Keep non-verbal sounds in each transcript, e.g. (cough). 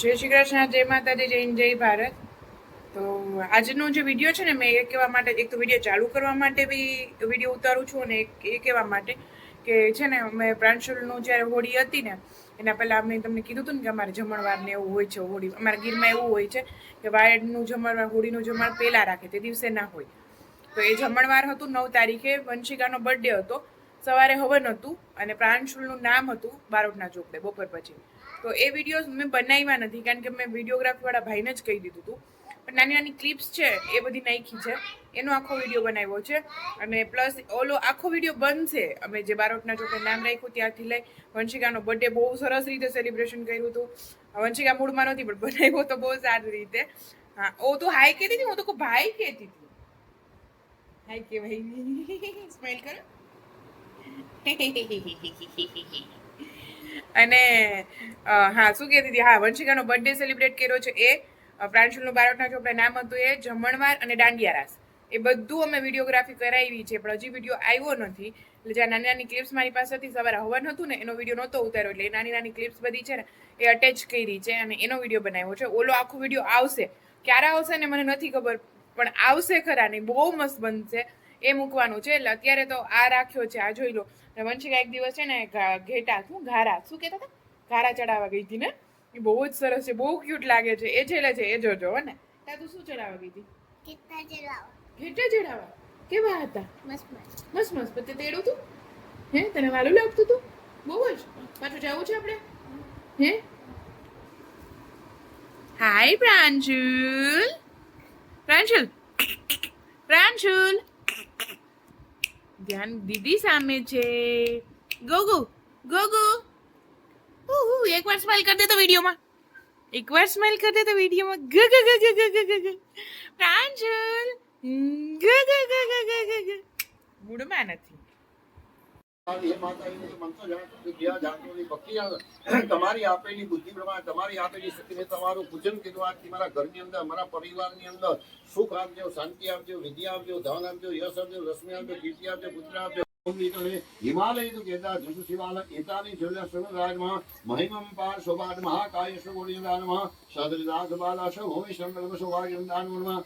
જય શ્રી કૃષ્ણ, જય માતાજી, જય જય ભારત. તો આજનો જે વીડિયો છે ને, મેં એ કહેવા માટે, એક તો વીડિયો ચાલુ કરવા માટે બી વીડિયો ઉતારું છું અને એ કહેવા માટે કે છે ને મેં પ્રાંશુલનું જ્યારે હોળી હતી ને, એના પહેલાં મેં તમને કીધું હતું ને કે અમારે જમણવાર ને એવું હોય છે હોળી. અમારા ગીરમાં એવું હોય છે કે વાયડનું જમણવાર, હોળીનું જમણ પહેલાં રાખે, તે દિવસે ના હોય. તો એ જમણવાર હતું, નવ તારીખે વંશિકાનો બર્થડે હતો. સવારે હવન હતું અને પ્રાંશુલનું નામ હતું બારોટના ચોકડે બપોર પછી. તો એ વિડીયોઝ મેં બનાવ્યા નથી, કારણ કે મેં વિડીયોગ્રાફીવાળા ભાઈને જ કહી દીધું હતું પણ નાની નાની ક્લિપ્સ છે, એ બધી નાખી છે. એનો આખો વીડિયો બનાવ્યો છે. અને પ્લસ ઓલો આખો વીડિયો બનશે અમે જે બારોટના ચોકડે નામ રાખ્યું ત્યાંથી લઈ વંશિકાનો બર્થડે બહુ સરસ રીતે સેલિબ્રેશન કર્યું હતું. વંશિકા મૂડમાં નહોતી, પણ બનાવ્યો તો બહુ સારી રીતે. હા, ઓ તો હાય કહેતી હતી હું તો ભાઈ કહેતી હતી. હાય કે ભાઈ સ્માઈલ કરો. (laughs) અને હા, શું કહેતી હતી? હા, વંશિકાનો બર્થડે સેલિબ્રેટ કર્યો છે એ પ્રાંશુલનું બારોટના ચોપડા નામ હતું એ, જમણવાર અને દાંડિયા રાસ. એ બધું અમે વિડીયોગ્રાફી કરાવી છે, પણ હજી વીડિયો આવ્યો નથી. એટલે જ્યાં નાની નાની ક્લિપ્સ મારી પાસે હતી સવારે હવન હતું ને, એનો વીડિયો નહોતો ઉતાર્યો. એટલે એ નાની નાની ક્લિપ્સ બધી છે ને, એ અટેચ કરી છે અને એનો વીડિયો બનાવ્યો છે. ઓલો આખો વીડિયો આવશે. ક્યારે આવશે ને મને નથી ખબર, પણ આવશે ખરા નહીં. બહુ મસ્ત બનશે. એ મૂકવાનું છે. એટલે અત્યારે તો આ રાખ્યો છે આ જોઈ લો. વંશિકા એક દિવસ છે ને ઘેટા શું? ઘારા. શું કહેતા હતા? ઘારા ચડાવવા ગઈ હતી ને? એ બહુ જ સરસ છે બહુ ક્યુટ લાગે છે. એ છેલ્લે છે એ જોજો ને. ત્યાં તું શું ચડાવવા ગઈ હતી? ઘેટા ચડાવવા. કેવા હતા? મસ્ત મસ્ત. મસ્ત પછી તેડું તું? હે? તને વાલું લાગતું તું? બહુ જ. પાછું જવું છે આપણે? હે? હાય પ્રાંશુલ પ્રાંશુલ પ્રાંશુલ ધ્યાન દીદી સામે છે. ગોગુ ગોગુ. ઉહુ, એકવાર સ્માઈલ કરી દે તો વિડીયોમાં. એકવાર સ્માઈલ કરી દે તો વિડીયોમાં. ગ ગ ગ ગ ગ ગ ગ પ્રાંજલ. ગ ગ ગ ગ ગ ગ મૂડમાં નથી. તમારી આપેલી બુદ્ધિ પ્રમાણે તમારી આપેલી શક્તિને તમારું પૂજન કરવાથી મારા ઘરની અંદર મારા પરિવારની અંદર સુખ આપજો શાંતિ આપજો વિધિ આપજો ધન આપજો યશ આપજો રશ્મિ આપજો કીર્તિ આપજો પુત્ર આપજો. હિમાલય કેતા જસુ શિવાલ એતાની જલ્ય સર્વરાજમાં મહિમમ પાર શોભાદ મહાકાય શોભોડિયદાનમાં સદરિદાસ બાલા શોભોમિ શંકરમ શોભાગ્યદાનમાં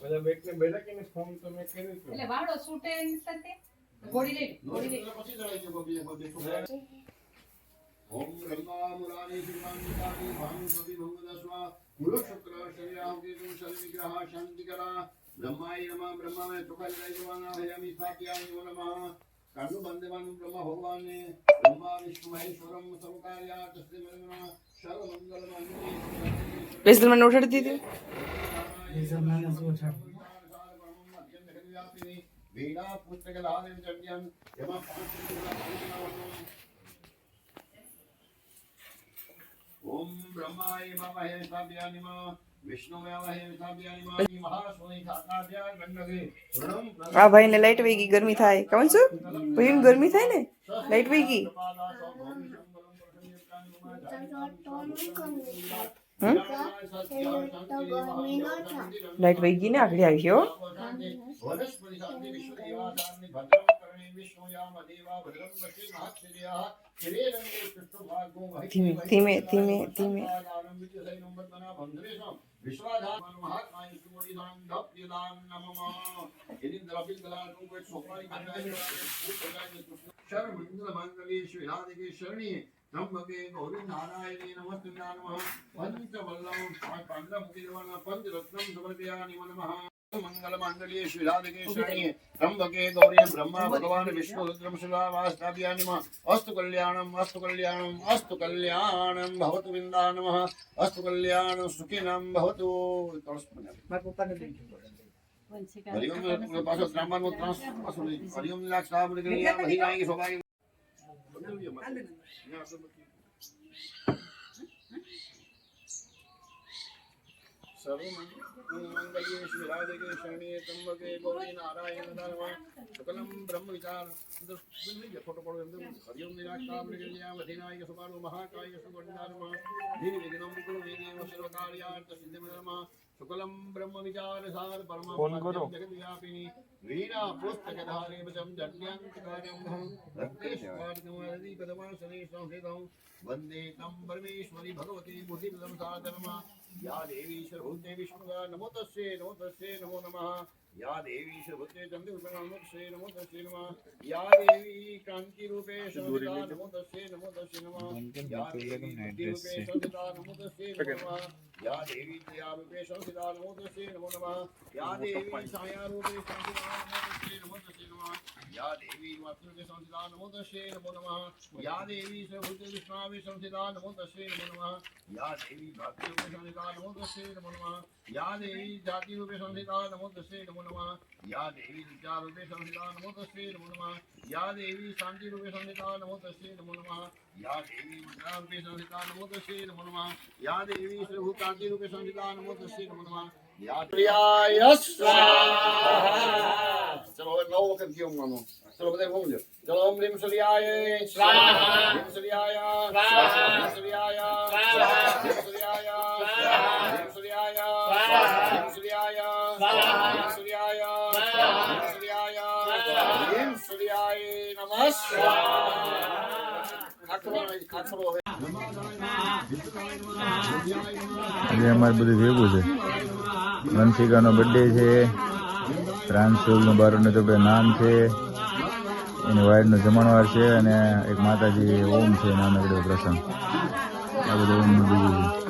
બધા બેટને બેઠા કે ફોર્મ તો કર્યું એટલે વાળો છૂટે એમ ओम ब्रह्मा मुरारी शिवानी काली भानु कवि भंगदस्वा गुरु शुक्र शरीराम के तुम शरीर विग्रह शांति करा ब्रह्माय नमः ब्रह्मा में तुका जय जवाना हयामि स्थापयामि ओ नमः कर्णु बंदे मानु ब्रह्मा विष्णु मैंने उठा दी थी ये मैंने उठा वीणापुस्तकलादिनचर्यं यमपाञ्चकुलपाञ्चनवम् ॐ ब्रह्माय ममहे साभ्यानि मा આ ભાઈ गर्मी લાઈટ વહી ગઈ ગરમી થાય કમન શું ભાઈ ગરમી ने? लाइट લાઈટ વહી લાઈટ વહી ગઈ ને આગળ આવી ગયો ધીમે ધીમે ધીમે ધીમે શરણીએ નમગે ગૌરી નારાયણી નમસ્તે નમઃ પંચ વલ્લભ પાંચ મુખી દેવાના પંચ રત્નમ સમર્પયામિ નમઃ મંગલ માંગલ્ય શ્રીરાધકે શરણ્ય ત્રંબકે ગૌરી બ્રહ્મા ભગવાન વિષ્ણુ રુદ્રમ શિલાવાસ્થાપ્યામિ અસ્તુ પાછો સર્વમંગલ્યે શ્રી રાધિકે શરણીએ ત્રંબકે ગૌરી નારાયણ નમઃ સકલમ બ્રહ્મ વિચાર ફોટો પડો એમ હરિઓમ નિરાક્ષામ નિગલ્યા વધિનાય સુબાલો મહાકાય સુગંધાનમ ધીર વિઘ્નમ કુલ વેદેવ સર્વકાર્યાર્થ સિદ્ધિમ નમઃ શુકલમ બ્રહ્મ વિચાર સાર પરમાત્મા જગત વ્યાપિની વીણા પુસ્તક ધારે બદમ જન્યાંતકાર્યમ રક્તેશ્વરકમારદી પદમાં સનેશમ હેતમ વંદે તમ પરમેશ્વરી ભગવતી બુદ્ધિપ્રદમ સાધર્મા યા દેવી સર્વભૂતે વિષ્ણુગા નમો તસ્ય નમો તસ્ય નમો નમઃ या देवी शुभते चंद्र नमो तस्से नमो तस्से नमः या देवी कांति रूपे सविता नमो तस्से नमो तस्से नमः या देवी कांति रूपे सविता नमो तस्से नमः या देवी दया रूपे सविता नमो तस्से नमो नमः या देवी छाया रूपे सविता नमो तस्से नमो या देवी मातृके संस्थिता नमो तस्यै नमो नमः या देवी सर्वभूते विष्णावे संस्थिता नमो तस्यै नमो नमः या देवी भातृरूपे संस्थिता नमो तस्यै नमो नमः या देवी जातिरूपे संस्थिता नमो तस्यै नमो नमः या देवी विद्यारूपे संस्थिता नमो तस्यै नमो नमः या देवी शान्तिरूपे संस्थिता नमो तस्यै नमो नमः या देवी मुद्रारूपे संस्थिता नमो तस्यै नमो नमः या देवी सर्वभूतान्तिरूपे संस्थिता नमो तस्यै नमो नमः યાત્રિયાય સ્વાહા. ચલો હવે નવ વખત ગયો માનો ચલો બધા બોમ લ્યો ચલો ઓમ રીમ સૂર્યાય સ્વાહા. ખાખરો ખાખરો અમારે બધું ભેગું છે. વંશિકાનો બર્થડે છે. પ્રાંશુલનું બારનું ચોપડે નામ છે. એની વાઈડનો જમણવાર છે અને એક માતાજી ઓમ છે, નાનકડો પ્રસંગ. આ બધું ઓમનું બીજું છે.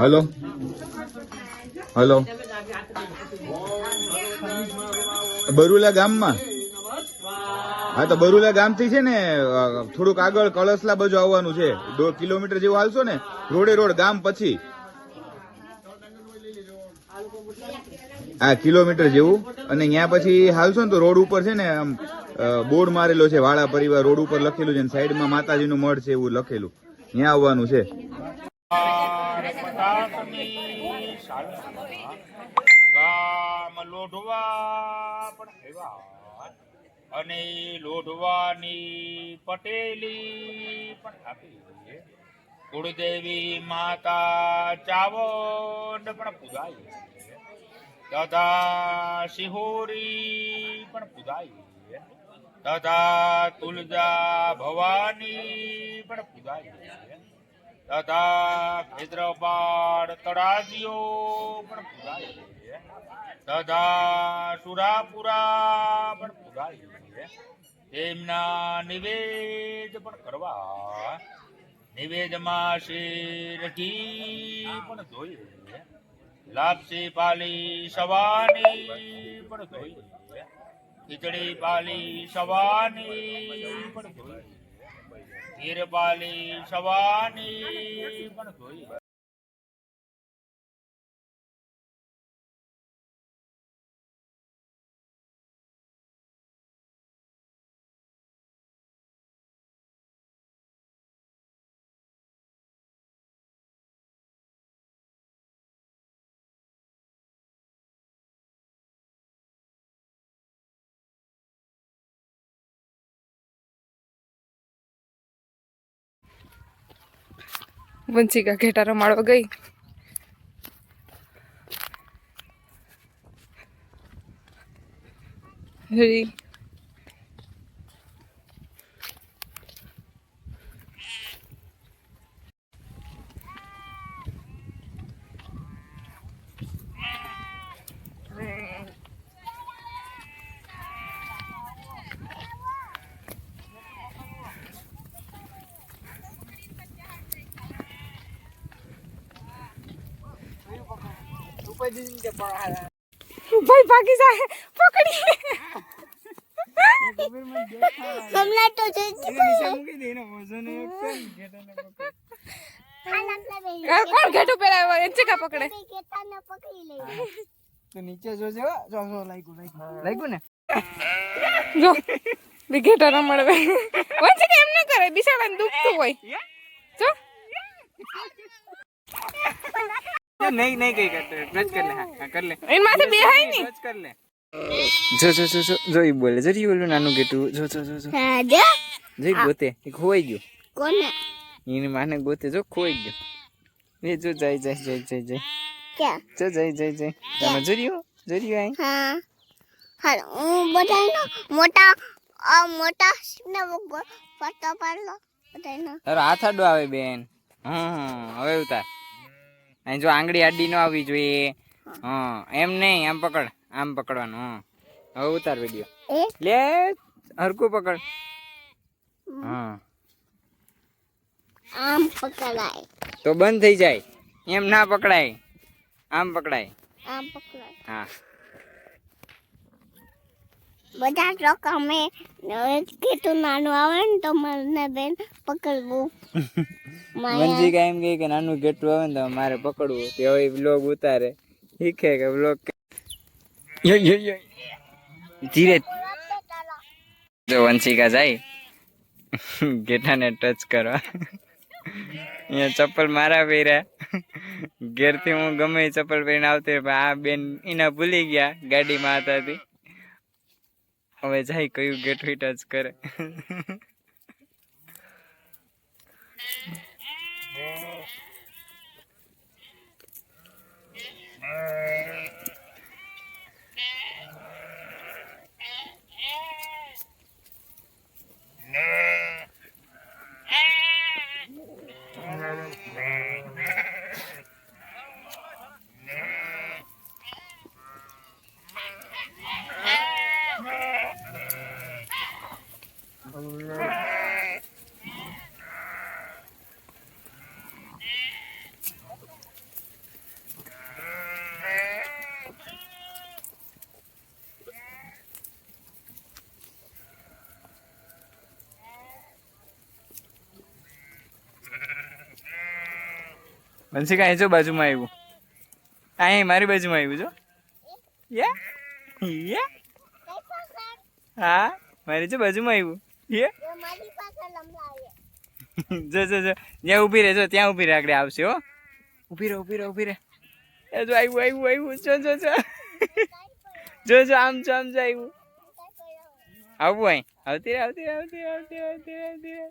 હલો હલો બરુલા ગામમાં? હા, તો બરુલા ગામથી છે ને થોડુંક આગળ કળસલા બાજુ આવવાનું છે. દોઢ કિલોમીટર જેવું હાલશો ને, રોડે રોડ, ગામ પછી. હા, કિલોમીટર જેવું. અને ત્યાં પછી હાલશો ને તો રોડ ઉપર છે ને, આમ બોર્ડ મારેલો છે, વાળા પરિવાર રોડ ઉપર લખેલું છે સાઈડમાં માતાજીનું મઢ છે એવું લખેલું. ત્યાં આવવાનું છે. ગામ લોઢવા પણ અને લોઢવાની પટેલી પણ કુળદેવી માતા ચાવંડ પણ પૂજાઈ તથા શિહોરી પણ પૂજાઈ તથા તુલજા ભવાની પણ પૂજાઈ તથા ભેદ્રપાડ તળાજીઓ પણ તથા સુરાપુરા પણ તેમના નિવેદ પણ કરવા. નિવેદમાં શેર ઘી પણ જોઈએ લાપસી પાલી સવાની પણ જોઈએ ખીચડી પાલી સવાની પણ જોઈએ હીરબાલી સવાની પણ જોઈ વંશિકા ઘેટા રમાડવા ગઈ. હરી ભાઈ ભાગી જાય. પકડી. હમણાં તો આ કોણ ઘેટું વંશિકા પકડે. કેતાને પકડી લઈ તો નીચે જોજે હો. જો જો લાગ્યું લાગ્યું. ને? જો બી ઘેટા ન મળે. વંશિકા એમ ન કરે બિસાડાને દુખતું હોય. જો. નહીં નહીં કઈ કરતો બ્રશ કર લે હા હા, કર લે. એન માથે બેહાય ને બ્રશ કર લે. જો જો જો જો જો ઈ બોલે. જો ઈ બોલું નાનું ગેટું. જો જો જો જો. રાજા? જો જઈ ગોતે. ઈ ખોવાઈ ગયો. કોને? એની માને ગોતે. જો ખોઈ ગયો. એ જો જાય જાય જાય જાય જાય. ક્યાં? જો જાય જાય જાય. તમે જોર્યો જોર્યો આઈ હા. હાલ હું બધાનો મોટા આ મોટા ને ફોટો પાડલો બધાનો તારો હાથ આડો આવે બેન. હમ. હવે ઉતાર. અહીં જો આંગળી આડી ન આવવી જોઈએ. હા એમ નહીં આમ પકડ આમ પકડવાનું હા. હવે ઉતાર વીડિયો લે હરકું પકડ. હા. આમ પકડાય. તો બંધ થઈ જાય. એમ ના પકડાય. આમ પકડાય. આમ પકડાય. હા. બધા ટ્રક અમે કેટલું નાનું આવે ને તો મને બેન પકડવું. (laughs) મંજી એમ કહે કે નાનું ગેટું આવે ને તો મારે પકડવું તે હવે બ્લોગ ઉતારે. શીખે કે બ્લોગ ધીરે. જો વંશિકા જાય. ગેટાને ટચ કરવા. અહીંયા ચપ્પલ મારા પહેર્યા. ઘેરથી હું ગમે એ ચપ્પલ પહેરીને આવતી આ બેન એના ભૂલી ગયા ગાડીમાં હતા હવે જાય કયું ગેટ ટચ કરે. બંશિકા કાંઈ જો બાજુમાં આવ્યું અહીં મારી બાજુમાં આવ્યું જો. યા? યા? હા, મારી જો બાજુમાં આવ્યું યે? (laughs) જો જો જો. જ્યાં ઊભી રહે જો ત્યાં ઊભી રહે, આગળ આવશે, હો. ઊભી રહે ઊભી રહે ઊભી રહે. જો આવ્યું આવ્યું આવ્યું જો જો જો. (laughs) જો જો, આમ જો આમ જો આવ્યું આવું અહીં. આવતી રહે, આવતી રે આવતી રે આવતી રે આવતી રહે.